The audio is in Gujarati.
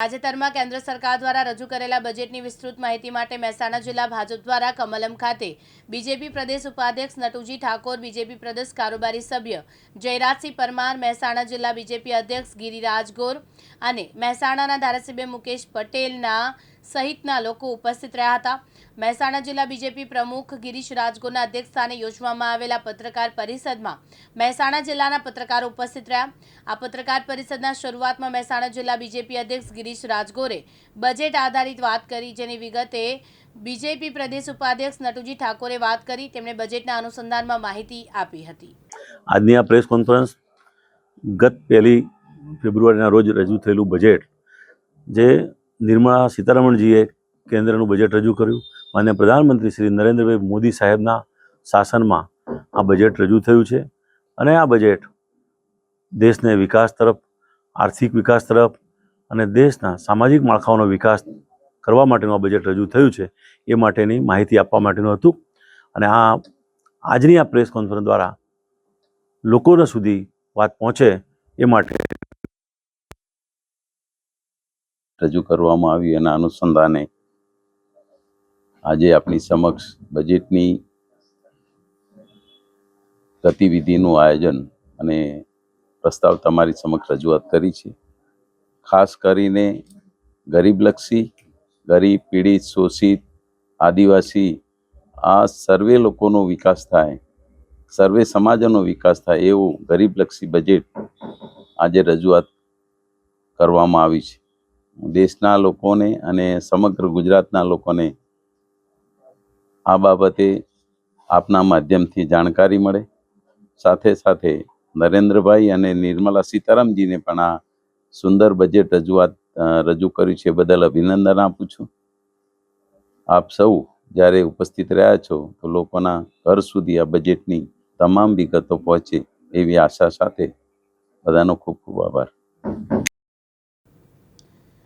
તાજેતરમાં કેન્દ્ર સરકાર દ્વારા રજૂ કરેલા બજેટની વિસ્તૃત માહિતી માટે મહેસાણા જિલ્લા ભાજપ દ્વારા કમલમ ખાતે બીજેપી પ્રદેશ ઉપાધ્યક્ષ નટુજી ઠાકોર, બીજેપી પ્રદેશ કારોબારી સભ્ય જયરાજસિંહ પરમાર, મહેસાણા જિલ્લા બીજેપી અધ્યક્ષ ગિરિરાજ ગોર અને મહેસાણાના ધારાસભ્ય મુકેશ પટેલના સહિતના લોકો ઉપસ્થિત રહ્યા હતા. મહેસાણા જિલ્લા બીજેપી પ્રમુખ ગિરીશ રાજગોરના અધ્યક્ષસ્થાને યોજવામાં આવેલા પત્રકાર પરિષદમાં મહેસાણા જિલ્લાના પત્રકારો ઉપસ્થિત રહ્યા. આ પત્રકાર પરિષદના શરૂઆતમાં મહેસાણા જિલ્લા બીજેપી અધ્યક્ષ ગિરીશ રાજગોરે બજેટ આધારિત વાત કરી, જેની વિગતે બીજેપી પ્રદેશ ઉપાધ્યક્ષ નટુજી ઠાકોરે વાત કરી. તેમણે બજેટના અનુસંધાનમાં માહિતી આપી હતી. આજની આ પ્રેસ કોન્ફરન્સ ગત પહેલી ફેબ્રુઆરીના રોજ રજૂ થયેલું બજેટ, જે નિર્મળા સીતારમણજીએ કેન્દ્રનું બજેટ રજૂ કર્યું. અને પ્રધાનમંત્રી શ્રી નરેન્દ્રભાઈ મોદી સાહેબના શાસનમાં આ બજેટ રજૂ થયું છે. અને આ બજેટ દેશને વિકાસ તરફ, આર્થિક વિકાસ તરફ અને દેશના સામાજિક માળખાઓનો વિકાસ કરવા માટેનું આ બજેટ રજૂ થયું છે એ માટેની માહિતી આપવા માટેનું હતું. અને આ આજની આ પ્રેસ કોન્ફરન્સ દ્વારા લોકોના સુધી વાત પહોંચે એ માટે રજૂ કરવામાં આવી એના અનુસંધાને આજે આપણી સમક્ષ બજેટની ગતિવિધિનું આયોજન અને પ્રસ્તાવ તમારી સમક્ષ રજૂઆત કરી છે. ખાસ કરીને ગરીબલક્ષી, ગરીબ, પીડિત, શોષિત, આદિવાસી આ સર્વે લોકોનો વિકાસ થાય, સર્વે સમાજનો વિકાસ થાય એવું ગરીબલક્ષી બજેટ આજે રજૂઆત કરવામાં આવી છે. દેશના લોકોને અને સમગ્ર ગુજરાતના લોકોને આ બાબતે આપના માધ્યમથી જાણકારી મળે. સાથે સાથે નરેન્દ્રભાઈ અને નિર્મલા સીતારામજીને પણ આ સુંદર બજેટ રજૂઆત રજૂ કર્યું છે બદલ અભિનંદન આપું છું. આપ સૌ જ્યારે ઉપસ્થિત રહ્યા છો તો લોકોના ઘર સુધી આ બજેટની તમામ વિગતો પહોંચે એવી આશા સાથે બધાનો ખૂબ ખૂબ આભાર.